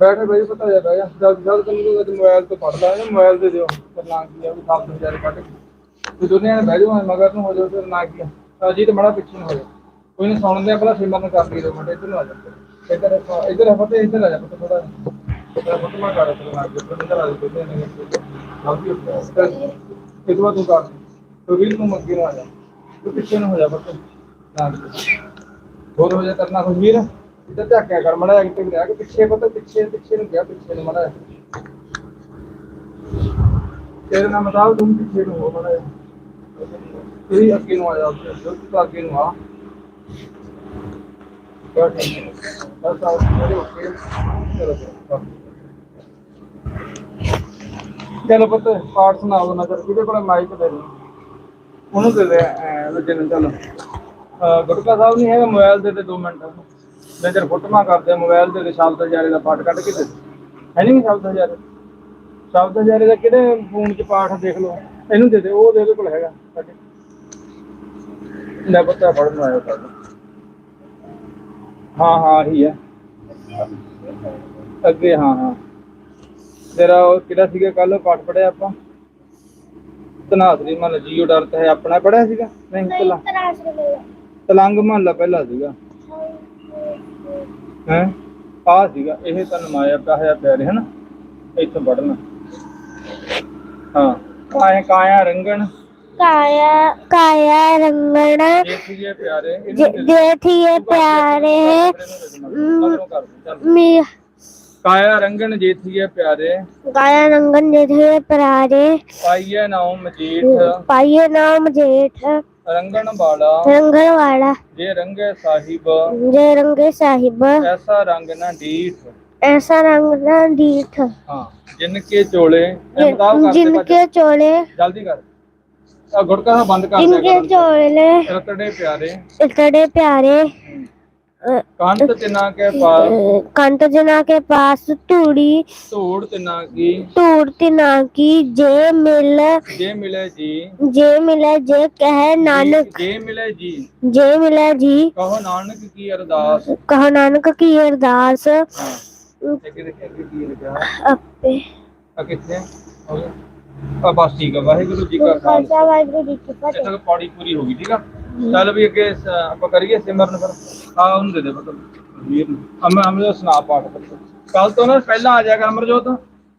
ਬੈਠੇ ਬਈ, ਪਤਾ ਜਾ ਬਹਿ ਜਾ। ਜਦ ਜਦ ਤੈਨੂੰ ਮੋਬਾਈਲ ਤੋਂ ਪੜ ਲਾ ਮੋਬਾਈਲ ਦੇ ਦਿਓ। ਕਰਨਾ ਕੀ ਆ, ਵੀ ਸਭ ਤੋਂ ਜ਼ਿਆਦਾ ਕੱਢ ਕੇ। ਤੇ ਦੁਨੀਆ ਨੇ ਬਹਿ ਜਾਓ ਮਗਰ ਨੂੰ ਹੋ ਜਾਓ, ਫਿਰ ਨਾ ਕੀ ਆ। ਜੀ ਤੇ ਬੜਾ ਪਿੱਛੇ ਨੂੰ ਹੋ ਜਾਓ ਕੋਈ ਨਹੀਂ ਸੁਣਦੇ ਆ ਭਲਾ ਸਿਮਰ ਨੂੰ ਕਰ ਲਈ ਦੋ ਮਿੰਟ ਇੱਧਰ ਨੂੰ ਆ ਜਾ। ਇੱਧਰ ਇੱਧਰ ਆ ਫਤੇ ਇੱਧਰ ਆ ਜਾ ਪੁੱਤ ਥੋੜਾ ਜਿਹਾ ਫਤੇ ਮਾ ਕਰ ਤੂੰ ਨਾ ਕੇ ਇੱਧਰ ਆ ਜਾ ਕੋਈ ਨਹੀਂ ਗਲਤੀ ਹੋ ਗਈ ਇਹ ਤੋਂ ਬਾਅਦ ਤੂੰ ਕਰ ਤੂੰ ਵੀ ਨੂੰ ਮੱਗੇ ਨੂੰ ਆ ਜਾ ਤੂੰ ਪਿੱਛੇ ਨੂੰ ਹੋ ਜਾ ਫਤੇ ਨਾ ਹੋਰ ਹੋ ਜਾ ਕਰਨਾ ਖੁਸ਼ਵੀਰ ਇੱਧਰ ਝਾਕਿਆ ਕਰ ਮੜਾ ਇੱਕ ਤੇ ਕਿ ਪਿੱਛੇ ਪਤਾ ਪਿੱਛੇ ਪਿੱਛੇ ਨੂੰ ਗਿਆ ਪਿੱਛੇ ਨੂੰ ਮੜਾ ਤੇਰੇ ਨਾਮ ਬਤਾਓ ਤੂੰ ਪਿੱਛੇ ਨੂੰ ਹੋ ਮੜਾ ਤੇਰੀ ਅੱਗੇ ਨੂੰ ਆ ਜਾ ਜੋ ਤੂੰ ਅੱਗੇ ਨੂੰ ਆ ਕਿਆ ਠੀਕ ਹੈ ਬਸ ਆਓ ਮੇਰੇ ਓਕੇ ਚਲੋ ਚਲੋ ਚਲੋ ਪੁੱਤ, ਪਾਠ ਸੁਣਾਓ ਨਜ਼ਰ ਕਿਹਦੇ ਕੋਲ ਮਾਈਕ ਦੇ ਦੇ ਉਹਨੂੰ ਦੇ ਦੇ ਦੂਜੇ ਨੂੰ, ਚਲੋ। ਗੁਟਕਾ ਸਾਹਿਬ ਨਹੀਂ ਹੈਗਾ ਮੋਬਾਈਲ ਦੇ ਦੇ 2 ਮਿੰਟ। ਨਜ਼ਰ ਫੁੱਟਮਾ ਕਰਦੇ ਮੋਬਾਈਲ ਦੇ ਦੇ ਸ਼ਬਦ ਹਜ਼ਾਰੇ ਦਾ ਪਾਠ ਕੱਢ ਕੇ ਦੇ। ਹੈ ਨਹੀਂ ਸ਼ਬਦ ਹਜ਼ਾਰੇ ਸ਼ਬਦ ਹਜ਼ਾਰੇ ਦਾ ਕਿਹੜੇ ਫੋਨ 'ਚ ਪਾਠ ਦੇਖ ਲਓ? ਇਹਨੂੰ ਦੇ ਦੇ, ਉਹ ਦੇ ਦੇ ਕੋਲ ਹੈਗਾ। ਸਾਡੇ। ਲੈ ਬੱਤਾ ਫੜਨ ਆਇਆ ਸਾਡਾ ਹਾਂ ਹਾਂ ਹੀ ਹੈ। ਅੱਗੇ, ਹਾਂ ਹਾਂ। ਤੇਰਾ ਉਹ ਕਿਹੜਾ ਸੀਗਾ ਕੱਲ ਪਾਠ ਪੜਿਆ ਆਪਾਂ? ਤਨਾਸਰੀ ਮਨ ਜੀਓ ਡਰਤ ਹੈ ਆਪਣਾ ਪੜਿਆ ਸੀਗਾ? ਨਹੀਂ ਤਲਾ ਤਲੰਗ ਮਹੱਲਾ ਪਹਿਲਾ ਸੀਗਾ। ਹੈ ਆ ਸੀਗਾ ਇਹ ਤਨ ਮਾਇਆ ਪਿਆ ਪਿਆਰੇ ਹਨ ਇੱਥੋਂ ਪੜਨਾ ਹਾਂ ਕਾਇਆ ਕਾਇਆ ਰੰਗਣ। ਕਾਇਆ ਕਾਇਆ ਰੰਗਣ। ਸੀਗੇ ਪਿਆਰੇ। ਜੇਠੀਏ ਪਿਆਰੇ। ਮੀ ਕਾਇਆ ਰੰਗਣ ਜੇਥੀਏ ਪਿਆਰੇ। ਕਾਇਆ ਰੰਗਣ ਜੇਠੀਏ ਪਿਆਰੇ। ਪਾਈਏ ਨਾਮ ਮਜੀਠ ਪਾਈਏ ਨਾਮ ਜੇਠ। ਰੰਗਣ ਵਾਲਾ। ਰੰਗਣ ਵਾਲਾ। ਜੇ ਰੰਗੇ ਸਾਹਿਬ। ਜੇ ਰੰਗੇ ਸਾਹਿਬ। ਐਸਾ ਰੰਗ ਨਾ ਡੀਠ। ਐਸਾ ਰੰਗ ਨਾ ਡੀਠ। ਹਾਂ ਜਿਨ ਕੇ ਚੋਲੇ। ਕਰਦੇ ਜਿਨਕੇ ਚੋਲੇ। ਜਲਦੀ ਕਰ। ਆ ਗੁੜਕਾ ਬੰਦ ਕਰ ਜਿਨਕੇ ਦਿਆ ਚੋਲੇ। ਕਰ ਰਤੜੇ ਪਿਆਰੇ। ਇਤੜੇ ਪਿਆਰੇ। ਕੰਤ ਤਿਨਾ ਕੇ ਪਾਸ। ਕੰਤ ਜਨਾ ਕੇ ਪਾਸ ਧੂੜੀ। ਧੂੜ ਤਿਨਾ ਕੀ। ਧੂੜ ਤਿਨਾ ਕੀ ਜੇ ਮਿਲ ਜੇ ਮਿਲੇ ਜੀ। ਜੇ ਮਿਲੇ ਜੇ ਕਹੇ ਨਾਨਕ। ਜੇ ਮਿਲੇ ਜੀ। ਜੇ ਮਿਲੇ ਜੀ। ਕਹੋ ਨਾਨਕ ਕੀ ਅਰਦਾਸ। ਕਹੋ ਨਾਨਕ ਕੀ ਅਰਦਾਸ। ਹਾਂ। ਅੱਗੇ ਦੇਖਿਆ ਅੱਗੇ ਕੀ ਲਿਖਿਆ ਆਪੇ। ਆ ਕਿੱਥੇ? ਹੋ ਗਿਆ ਆ ਬਸ ਠੀਕ ਆ ਵਾਹਿਗੁਰੂ ਜੀ ਕਾ ਖਾਲਸਾ ਵਾਹਿਗੁਰੂ ਜੀ ਕੀ ਇੱਥੇ ਫਤਿਹ। ਤੱਕ ਪੌੜੀ ਪੂਰੀ ਹੋ ਗਈ ਠੀਕ ਆ? ਚੱਲ ਵੀ ਅੱਗੇ ਸ- ਆਪਾਂ ਕਰੀਏ ਸਿਮਰਨ ਫਿਰ। ਆ ਉਹਨੂੰ ਦੇ ਦੇ ਮਤਲਬ ਵੀਰ ਨੂੰ। ਅਮਰ ਅਮਰ ਸੁਣਾ ਪਾਠ ਕੱਲ ਤੋਂ ਨਾ ਪਹਿਲਾਂ ਆ ਜਾਏਗਾ ਅਮਰਜੋਤ।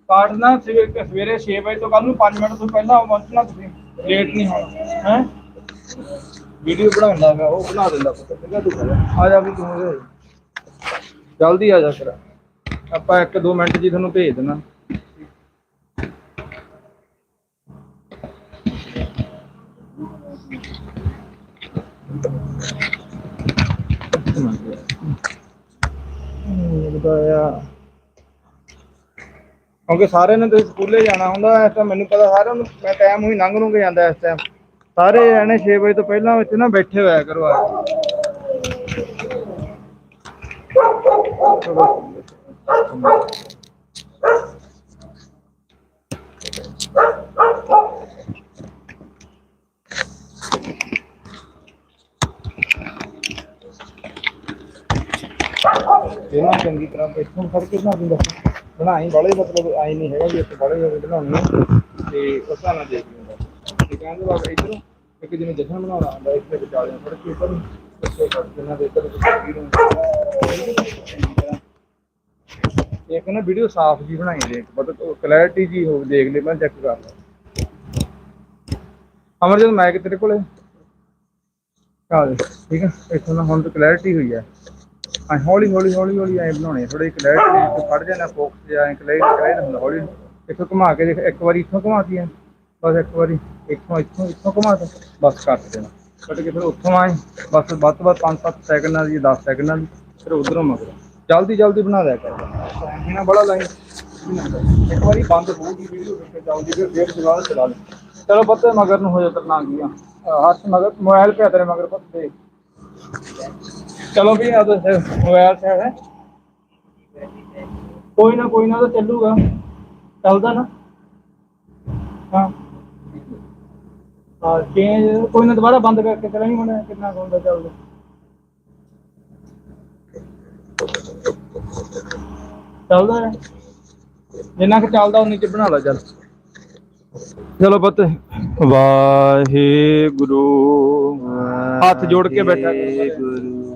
ਪਾਠ ਨਾ ਸਵੇਰੇ ਸਵੇਰੇ 6 ਵਜੇ ਤੋਂ ਕੱਲ ਨੂੰ 5 ਮਿੰਟ ਤੋਂ ਪਹਿਲਾਂ ਪਹੁੰਚਣਾ ਤੁਸੀਂ। ਲੇਟ ਨਹੀਂ ਹੋਣਾ। ਹੈ? ਵੀਡੀਓ ਬਣਾਉਂਦਾ ਗਾ ਉਹ ਬਣਾ ਦਿੰਦਾ ਪੁੱਤ। ਕਹਿੰਦਾ ਤੂੰ ਕਰ। ਆ ਜਾ ਵੀ ਤੂੰ। ਇਹਦੇ। ਜਲਦੀ ਆ ਜਾ ਫਿਰ। ਆਪਾਂ 1-2 ਮਿੰਟ ਜੀ ਤੁਹਾਨੂੰ ਭੇਜ ਦੇਣਾ। ਬਤਾਇਆ ਕਿਉਂਕਿ ਸਾਰਿਆਂ ਨੇ ਤੁਸੀਂ ਸਕੂਲੇ ਜਾਣਾ ਹੁੰਦਾ, ਇਸ ਟਾਈਮ ਮੈਨੂੰ ਪਤਾ ਸਾਰਿਆਂ ਨੂੰ, ਮੈਂ ਟਾਈਮ ਹੋਈ ਲੰਘ ਲੂੰਗੇ ਜਾਂਦਾ ਇਸ ਟਾਈਮ ਸਾਰੇ ਜਣੇ 6 ਵਜੇ ਤੋਂ ਪਹਿਲਾਂ ਵਿੱਚ ਨਾ ਬੈਠੇ ਹੋਇਆ ਕਰੋ ਆ ਕੇ। ਇਹਨਾਂ ਚੰਗੀ ਤਰ੍ਹਾਂ ਇੱਥੋਂ ਫੜ ਕੇ ਬਣਾ ਦਿੰਦਾ ਬਣਾਈ ਬਾਲੇ ਮਤਲਬ ਆਈ ਨਹੀਂ ਹੈਗਾ ਵੀ ਇੱਥੇ ਬਾਲੇ ਜਿਹੜੇ ਬਣਾਉਣੀ ਤੇ ਉਸ ਹਿਸਾਬ ਨਾਲ ਦੇਖ ਲੈਂਦਾ ਤੇ ਕਹਿੰਦੇ ਬਾਬਾ ਇਧਰੋਂ, ਇੱਕ ਜਿਵੇਂ ਜਸ਼ਨ ਬਣਾਉਣਾ ਹੁੰਦਾ ਇੱਥੇ ਵਿਚਾਲੇ ਫੜ ਕੇ ਉੱਪਰ ਨੂੰ ਫੜ ਕੇ ਇਹਨਾਂ ਦੇ ਇੱਧਰ ਤਸਵੀਰ ਨੂੰ ਵੀਡੀਓ ਸਾਫ਼ ਜੀ ਬਣਾਈ ਦੇ, ਮਤਲਬ ਕਲੈਰਿਟੀ ਜੀ ਹੋ ਦੇਖ ਲੈ, ਮੈਂ ਚੈੱਕ ਕਰ ਲਾ। ਅਮਰਜੀਤ ਮਾਈਕ ਤੇਰੇ ਕੋਲੇ? ਆ ਦੇ ਠੀਕ ਹੈ ਇੱਥੋਂ ਨਾ ਹੁਣ ਤਾਂ ਕਲੈਰਿਟੀ ਹੋਈ ਹੈ ਆ ਹੌਲੀ ਹੌਲੀ ਹੌਲੀ ਹੌਲੀ ਐ ਬਣਾਉਣੇ ਥੋੜੀ ਕਲੈਰਿਟੀ ਤੇ ਫੜ ਜਾਣਾ ਫੋਕਸ ਜਾਂ ਕਲੈਰਿਟੀ ਕਲੈਰਿਟੀ ਹੁੰਦਾ, ਹੌਲੀ ਇੱਥੋਂ ਘੁਮਾ ਕੇ ਦੇਖ, ਇੱਕ ਵਾਰੀ ਇੱਥੋਂ ਘੁਮਾਤੀ ਐ ਬਸ ਇੱਕ ਵਾਰੀ ਇੱਥੋਂ ਇੱਥੋਂ ਇੱਥੋਂ ਘੁਮਾ ਤਾ ਬਸ ਕੱਟ ਦੇਣਾ। ਕੱਟ ਕੇ ਫਿਰ ਉੱਥੋਂ ਆਏ, ਬਸ ਵੱਧ ਤੋਂ ਵੱਧ 5-7 ਸੈਕਿੰਡਾਂ ਦੀ 10 ਸੈਕਿੰਡਾਂ ਦੀ, ਫਿਰ ਉਧਰੋਂ ਮਗਰ। ਜਲਦੀ ਜਲਦੀ ਬਣਾ ਦਿਆ ਕਰ। ਇਹਨਾਂ ਬੜਾ ਲਾਈਨ ਇੱਕ ਵਾਰੀ ਬੰਦ ਹੋਊਗੀ ਵੀਡੀਓ ਫਿਰ ਚੱਲਦੀ ਫਿਰ ਫੇਰ ਚਲਾ ਚਲਾ ਲੈ ਚਲੋ ਪੱਤੇ ਮਗਰ ਨੂੰ ਹੋ ਜਾ ਕਰਨਾ ਕੀ ਆ। ਹੱਥ ਮਗਰ, ਮੋਬਾਈਲ ਪਿਆ ਤੇਰੇ ਮਗਰ ਪੱਤੇ ਚਲੋ ਵੀ ਆ ਤਾਂ ਮੋਬਾਈਲ ਤੇ ਹੈ। ਕੋਈ ਨਾ ਕੋਈ ਨਾ ਤਾਂ ਚੱਲੂਗਾ। ਚੱਲਦਾ ਨਾ। ਹਾਂ। ਹਾਂ ਚੇਂਜ ਕੋਈ ਨਾ ਦੁਬਾਰਾ ਬੰਦ ਕਰਕੇ ਚਲਾ ਨਹੀਂ ਹੋਣਾ। ਕਿੰਨਾ ਕੁ ਹੁੰਦਾ ਚੱਲਦਾ। ਚੱਲਦਾ ਹੈ। ਜਿੰਨਾ ਕਿ ਚੱਲਦਾ ਉਨੀ ਚ ਬਣਾ ਲਾ ਚੱਲ। ਚਲੋ ਪੁੱਤ। ਵਾਹਿਗੁਰੂ ਹੱਥ ਜੋੜ ਕੇ ਬੈਠਾ ਕਰੋ। ਵਾਹਿਗੁਰੂ।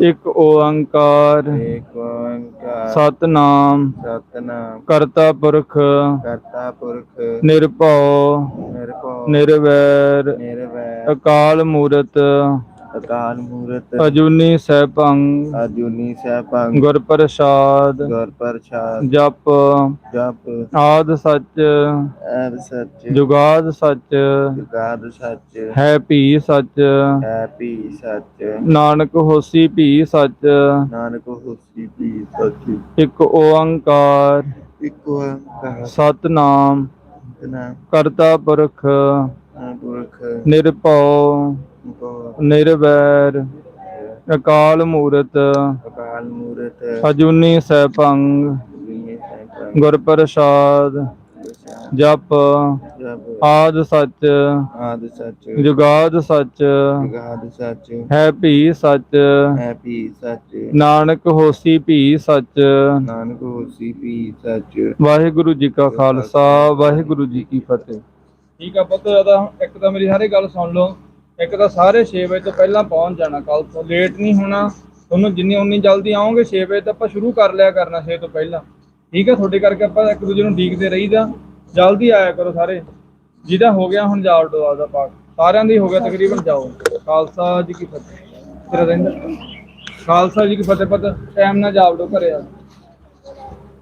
ਇੱਕ ਓੰਕਾਰ ਏਕ ਓੰਕਾਰ ਸਤਨਾਮ ਸਤਨਾਮ। ਕਰਤਾ ਪੁਰਖ ਕਰਤਾ ਪੁਰਖ ਨਿਰਭਉ ਨਿਰਭਉ ਨਿਰਵੈਰ ਨਿਰਵੈਰ। ਅਕਾਲ ਮੂਰਤ ਅਕਾਲ ਮੂਰਤ। ਅਜੂਨੀ ਸੈਭੰ। ਅਜੂਨੀ ਸੈਭੰ। ਗੁਰ ਪ੍ਰਸਾਦ ਗੁਰ ਪ੍ਰਸਾਦ ਜਪ। ਜਪ। ਆਦ ਸੱਚ। ਐਬ ਸੱਚ। ਜੁਗਾਦ ਸੱਚ। ਜੁਗਾਦ ਸੱਚ। ਹੈ ਭੀ ਸੱਚ। ਹੈ ਭੀ ਸੱਚ। ਨਾਨਕ ਹੋਸੀ ਭੀ ਸੱਚ। ਨਾਨਕ ਹੋਸੀ ਭੀ ਸੱਚ। ਇੱਕ ਓੰਕਾਰ। ਇਕ ਓੰਕਾਰ। ਸਤਨਾਮ। ਕਰਤਾ ਪੁਰਖ। ਪੁਰਖ। ਨਿਰਭਉ। ਨਿਰਵੈਰ ਅਕਾਲ ਮੂਰਤ ਅਕਾਲ ਮੂਰਤ ਅਜੂਨੀ ਸੈਭੰ ਅਜੂਨੀ ਸੈਭੰ ਗੁਰ ਪ੍ਰਸਾਦ ਜਪ ਆਦ ਸੱਚ ਆਦ ਸੱਚ। ਜੁਗਾਦ ਸੱਚ। ਜੁਗਾਦ ਸੱਚ। ਹੈ ਭੀ ਸੱਚ। ਹੈ ਭੀ ਸੱਚ। ਨਾਨਕ ਹੋਸੀ ਭੀ ਸੱਚ। ਨਾਨਕ ਹੋਸੀ ਭੀ ਸੱਚ। ਵਾਹਿਗੁਰੂ ਜੀ ਕਾ ਖਾਲਸਾ ਵਾਹਿਗੁਰੂ ਜੀ ਕੀ ਫਤਿਹ। ਠੀਕ ਆ ਪੁੱਤ ਦਾ ਇੱਕ ਤਾਂ ਮੇਰੀ ਸਾਰੀ ਗੱਲ ਸੁਣ ਲਓ। ਇੱਕ ਤਾਂ ਸਾਰੇ 6 ਵਜੇ ਤੋਂ ਪਹਿਲਾਂ ਪਹੁੰਚ ਜਾਣਾ ਕੱਲ ਤੋਂ ਲੇਟ ਨਹੀਂ ਹੋਣਾ। ਤੁਹਾਨੂੰ ਜਿੰਨੀ ਉਨੀ ਜਲਦੀ ਆਓਗੇ 6 ਵਜੇ ਤਾਂ ਆਪਾਂ ਸ਼ੁਰੂ ਕਰ ਲਿਆ ਕਰਨਾ 6 ਤੋਂ ਪਹਿਲਾਂ। ਠੀਕ ਹੈ, ਤੁਹਾਡੇ ਕਰਕੇ ਆਪਾਂ ਇੱਕ ਦੂਜੇ ਨੂੰ ਡੀਕਦੇ ਰਹੀਦਾ। ਜਲਦੀ ਆਇਆ ਕਰੋ ਸਾਰੇ। ਜਿਹਦਾ ਹੋ ਗਿਆ ਹੁਣ ਜਾਲ ਡੋਆ ਦਾ ਪਾਠ। ਸਾਰਿਆਂ ਦੀ ਹੋ ਗਿਆ ਤਕਰੀਬਨ ਜਾਓ। ਖਾਲਸਾ ਜੀ ਕੀ ਫਤਿਹ। ਤੇਰਾ ਰਹਿੰਦਾ ਖਾਲਸਾ ਜੀ ਕੀ ਫਤਿਹ, ਪਤ। ਟਾਈਮ ਨਾਲ ਜਾਵ ਡੋ ਘਰੇ ਆ।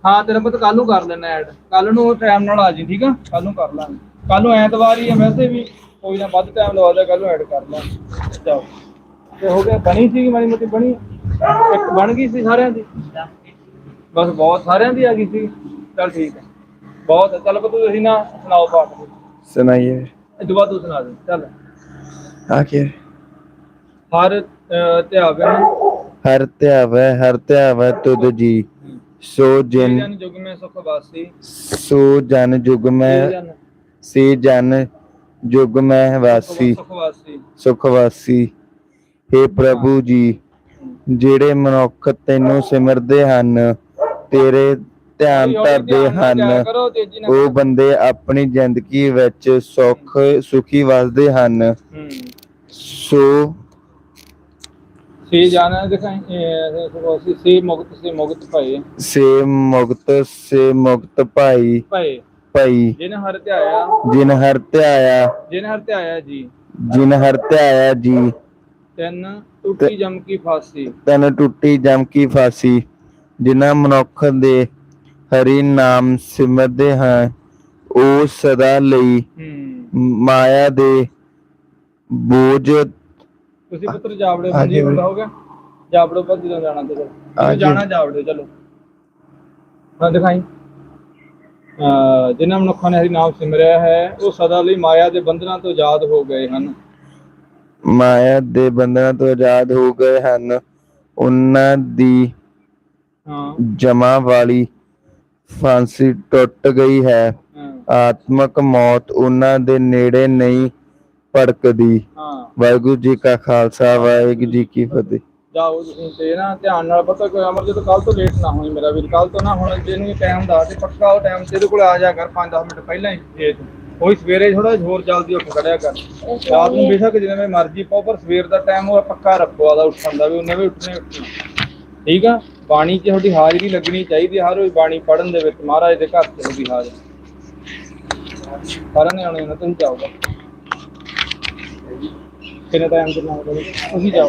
ਹਾਂ, ਤੇਰਾ ਪੁੱਤ ਕੱਲ ਨੂੰ ਕਰ ਲੈਣਾ ਐਡ ਕੱਲ ਨੂੰ ਟਾਈਮ ਨਾਲ ਆ ਜੀ, ਠੀਕ ਆ? ਕੱਲ ਨੂੰ ਕਰ ਲਾਂਗੇ। ਕੱਲ ਨੂੰ ਐਤਵਾਰ ਹੀ ਆ ਵੈਸੇ ਵੀ। ਕੋਈ ਨਾ ਵੱਧ ਟਾਈਮ ਲਵਾ ਦੇ ਕੱਲ ਨੂੰ ਐਡ ਕਰ ਲਾਂਗੇ ਜਾਓ। ਤੇ ਹੋ ਗਿਆ ਬਣੀ ਸੀ ਮਾੜੀ ਮੋਟੀ ਬਣੀ। ਇੱਕ ਬਣ ਗਈ ਸੀ ਸਾਰਿਆਂ ਦੀ। ਬਸ ਬਹੁਤ ਸਾਰਿਆਂ ਦੀ ਆ ਗਈ ਸੀ। ਚਲ ਠੀਕ ਹੈ। ਬਹੁਤ। ਚੱਲ ਪੁੱਤ ਤੁਸੀਂ ਨਾ ਸੁਣਾਓ ਪਾਠ। ਸੁਣਾਈਏ। ਇਹ ਤੋਂ ਸੁਣਾ ਦੇ। ਚੱਲ। ਆਖਿਰ। ਹਰ ਧਿਆਵੈ ਹਰ ਧਿਆਵੈ ਹਰ ਧਿਆਵੈ ਤੁਧ ਜੀ। ਸੋ ਜਿਨ ਜਨ ਜੁਗ ਮੈਂ ਸੁਖ ਵਾਸੀ। ਸੋ ਜਨ ਜੁਗ ਮੈਂ ਸੇ ਜਨ ਜੁਗ ਮੈਂ ਵਾਸੀ ਸੁਖ ਵਾਸੀ ਸੁਖ ਵਾਸੀ हे ਪ੍ਰਭੂ ਜੀ ਜਿਹੜੇ ਮਨੁੱਖ ਤੈਨੂੰ ਸਿਮਰਦੇ ਹਨ ਤੇਰੇ ਧਿਆਨ ਧਰਦੇ ਹਨ ਉਹ ਬੰਦੇ ਆਪਣੀ ਜ਼ਿੰਦਗੀ ਵਿੱਚ ਸੁੱਖ ਸੁਖੀ ਵਸਦੇ ਹਨ। ਸੋ ਸੇ ਜਾਣਾ ਦਿਖਾਈ ਸੇ ਮੁਕਤ ਸੇ ਮੁਕਤ ਭਏ ਸੇ ਮੁਕਤ ਸੇ ਮੁਕਤ ਭਾਈ। ਭਏ ਭਈ। ਜਿਨ ਹਰ ਧਿਆਇਆ। ਜਿਨ ਹਰ ਧਿਆਇਆ। ਜਿਨ ਹਰ ਧਿਆਇਆ ਜੀ। ਜਿਨ ਹਰ ਧਿਆਇਆ ਜੀ। ਤਿੰਨ ਟੁੱਟੀ ਜਮ ਕੀ ਫਾਸੀ। ਤਨ ਟੁੱਟੀ ਜਮ ਕੀ ਫਾਸੀ ਜਿਨ੍ਹਾਂ ਮਨੁੱਖ ਦੇ ਹਰੀ ਨਾਮ ਸਿਮਰਦੇ ਹਨ ਉਹ ਸਦਾ ਲਈ ਮਾਇਆ ਦੇ ਬੋਝ ਤੁਸੀਂ ਪੁੱਤਰ ਜਾਵੜੇ। ਹੋ ਗਿਆ? ਜਾਵੜੋ ਪਰ ਜਦੋਂ ਜਾਣਾ ਤੇ। ਜਾਣਾ ਜਾਵੜੇ ਚਲੋ। ਹਾਂ ਦਿਖਾਈ। ਜਿਨ੍ਹਾਂ ਮਨੁੱਖਾਂ ਨੇ ਹਰੀ ਨਾਮ ਸਿਮਰਿਆ ਹੈ ਉਹ ਸਦਾ ਲਈ ਮਾਇਆ ਦੇ ਬੰਧਨਾਂ ਤੋਂ ਆਜ਼ਾਦ ਹੋ ਗਏ ਹਨ। ਮਾਇਆ ਦੇ ਬੰਧਨਾਂ ਤੋਂ ਆਜ਼ਾਦ ਹੋ ਗਏ ਹਨ। ਉਹਨਾਂ ਦੀ ਹਾਂ। ਜਮਾ ਵਾਲੀ ਫਾਂਸੀ ਟੁੱਟ ਗਈ ਹੈ। ਆਤਮਕ ਮੌਤ ਉਹਨਾਂ ਦੇ ਨੇੜੇ ਨਹੀਂ ਭੜਕਦੀ। ਹਾਂ। ਵਾਹਿਗੁਰੂ ਜੀ ਕਾ ਖਾਲਸਾ ਵਾਹਿਗੁਰੂ ਜੀ ਕੀ ਫਤਿਹ। ਜਾਓ ਤੁਸੀਂ ਤੇ ਨਾ ਧਿਆਨ ਨਾਲ ਪਤਾ ਕੋਈ ਅਮਰ ਜਦੋਂ ਕੱਲ ਤੋਂ ਲੇਟ ਨਾ ਹੋਈ ਮੇਰਾ ਵੀਰ ਕੱਲ ਤੋਂ ਨਾ ਹੁਣ ਜਿਹਨੂੰ ਟਾਈਮ ਦਾ ਤੇ ਪੱਕਾ ਉਹ ਟਾਈਮ ਤੇਰੇ ਕੋਲ ਆ ਜਾ ਕਰ 5-10 ਮਿੰਟ ਪਹਿਲਾਂ ਹੀ ਜੇ ਤੂੰ ਕੋਈ ਸਵੇਰੇ ਥੋੜਾ ਹੋਰ ਜਲਦੀ ਉੱਠ ਖੜਿਆ ਕਰ। ਰਾਤ ਨੂੰ ਬੇਸ਼ੱਕ ਜਿਵੇਂ ਮਰਜ਼ੀ ਪਾਓ ਪਰ ਸਵੇਰ ਦਾ ਟਾਈਮ ਉਹ ਪੱਕਾ ਰੱਖੋ ਆਦਾ ਉੱਠਣ ਦਾ ਵੀ ਉਹਨੇ ਵੀ ਉੱਠਣੇ ਉੱਠਣਾ। ਠੀਕ ਆ? ਬਾਣੀ 'ਚ ਤੁਹਾਡੀ ਹਾਜ਼ਰੀ ਲੱਗਣੀ ਚਾਹੀਦੀ ਹਰ ਰੋਜ਼ ਬਾਣੀ ਪੜਨ ਦੇ ਵਿੱਚ ਮਹਾਰਾਜ ਦੇ ਘਰ 'ਚ ਤੁਹਾਡੀ ਹਾਜ਼ਰੀ। ਸਾਰਿਆਂ ਨੇ ਆਉਣੇ ਨਾ ਤੁਸੀਂ ਜਾਓਗਾ। ਕਿੰਨੇ ਟਾਈਮ ਕਿੰਨਾ ਹੋਗਾ ਤੁਸੀਂ ਜਾਓ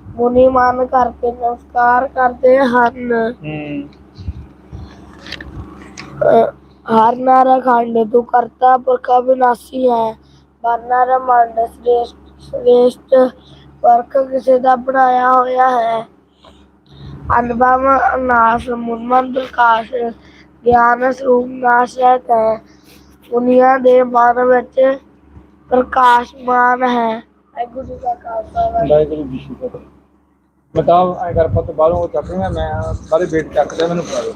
ਮੁਨੀ ਮਨ ਕਰਕੇ ਨਮਸਕਾਰ ਕਰਦੇ ਹਨ। ਹੂੰ ਹਰ ਨਾਰਾ ਖੰਡ ਤੂੰ ਕਰਤਾ ਪੁਰਖਾ ਵਿਨਾਸੀ ਹੈ। ਬਰਨਾਰਾ ਮੰਡ ਸ੍ਰੇਸ਼ਟ ਸ੍ਰੇਸ਼ਟ ਵਰਖ ਕਿਸੇ ਦਾ ਬਣਾਇਆ ਹੋਇਆ ਹੈ। ਅਨੁਭਵ ਨਾਸ਼ ਮੁਨਮਨ ਪ੍ਰਕਾਸ਼ ਗਿਆਨ ਸਰੂਪ ਨਾਸ਼ ਰਹਿਤ ਹੈ ਦੁਨੀਆ ਦੇ ਮਨ ਵਿੱਚ ਪ੍ਰਕਾਸ਼ਮਾਨ ਹੈ। ਵਾਹਿਗੁਰੂ ਜੀ ਕਾ ਖਾਲਸਾ ਵਾਹਿਗੁਰੂ ਵਾਹਿਗੁਰੂ ਜੀ ਕੀ ਫਤਿਹ। ਬਤਾਓ ਐ ਕਰ ਪੁੱਤ, ਬਾਹਰੋਂ ਉਹ ਚੱਕ ਰਿਹਾ ਮੈਂ ਬਾਰੇ ਵੇਟ ਚੱਕਦਾ, ਮੈਨੂੰ ਪਾ ਦੇ